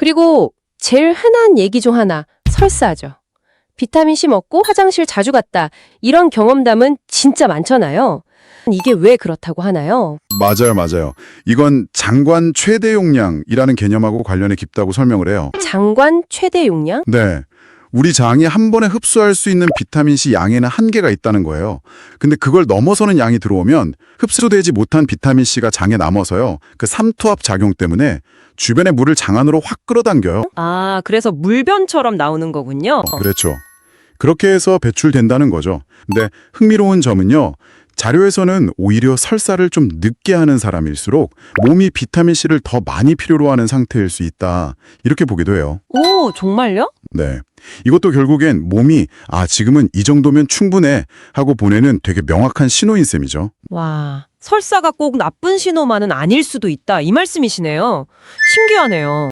그리고 제일 흔한 얘기 중 하나, 설사죠. 비타민C 먹고 화장실 자주 갔다. 이런 경험담은 진짜 많잖아요. 이게 왜 그렇다고 하나요? 맞아요, 맞아요. 이건 장관 최대 용량이라는 개념하고 관련이 깊다고 설명을 해요. 장관 최대 용량? 네. 우리 장이 한 번에 흡수할 수 있는 비타민C 양에는 한계가 있다는 거예요. 근데 그걸 넘어서는 양이 들어오면 흡수되지 못한 비타민C가 장에 남아서요. 그 삼투압 작용 때문에 주변의 물을 장 안으로 확 끌어당겨요. 아, 그래서 물변처럼 나오는 거군요. 그렇죠. 그렇게 해서 배출된다는 거죠. 근데 흥미로운 점은요. 자료에서는 오히려 설사를 좀 늦게 하는 사람일수록 몸이 비타민C를 더 많이 필요로 하는 상태일 수 있다. 이렇게 보기도 해요. 오, 정말요? 네. 이것도 결국엔 몸이 아, 지금은 이 정도면 충분해 하고 보내는 되게 명확한 신호인 셈이죠. 와, 설사가 꼭 나쁜 신호만은 아닐 수도 있다. 이 말씀이시네요. 신기하네요.